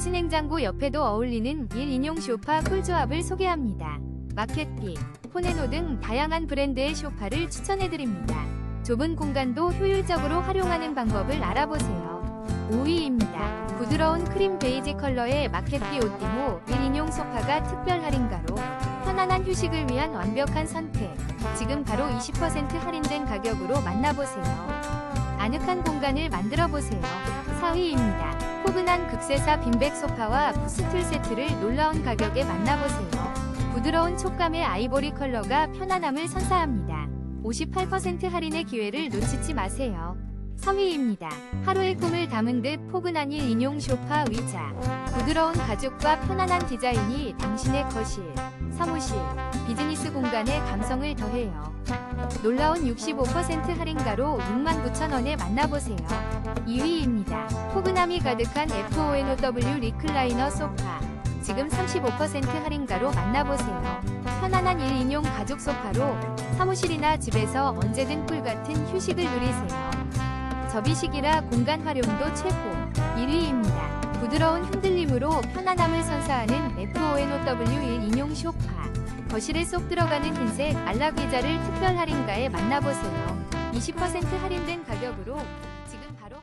벤츠 냉장고 옆에도 어울리는 1인용 쇼파 꿀조합을 소개합니다. 마켓픽, 포네노 등 다양한 브랜드의 쇼파를 추천해드립니다. 좁은 공간도 효율적으로 활용하는 방법을 알아보세요. 5위입니다. 부드러운 크림 베이지 컬러의 마켓비 오티모 1인용 소파가 특별 할인가로 편안한 휴식을 위한 완벽한 선택. 지금 바로 20% 할인된 가격으로 만나보세요. 아늑한 공간을 만들어 보세요. 4위입니다. 포근한 극세사 빈백 소파와 푸스툴 세트를 놀라운 가격에 만나보세요. 부드러운 촉감의 아이보리 컬러가 편안함을 선사합니다. 58% 할인의 기회를 놓치지 마세요. 3위입니다. 하루의 꿈을 담은 듯 포근한 1인용 소파 의자. 부드러운 가죽과 편안한 디자인이 당신의 거실, 사무실, 비즈니스 공간에 감성을 더해요. 놀라운 65% 할인가로 69,000원에 만나보세요. 2위입니다. 포근함이 가득한 FONOW 리클라이너 소파. 지금 35% 할인가로 만나보세요. 편안한 1인용 가죽 소파로 사무실이나 집에서 언제든 꿀 같은 휴식을 누리세요. 접이식이라 공간 활용도 최고. 1위입니다. 부드러운 흔들림으로 편안함을 선사하는 FONOW 1인용 소파. 거실에 쏙 들어가는 흰색 안락 의자를 특별 할인가에 만나보세요. 20% 할인된 가격으로 지금 바로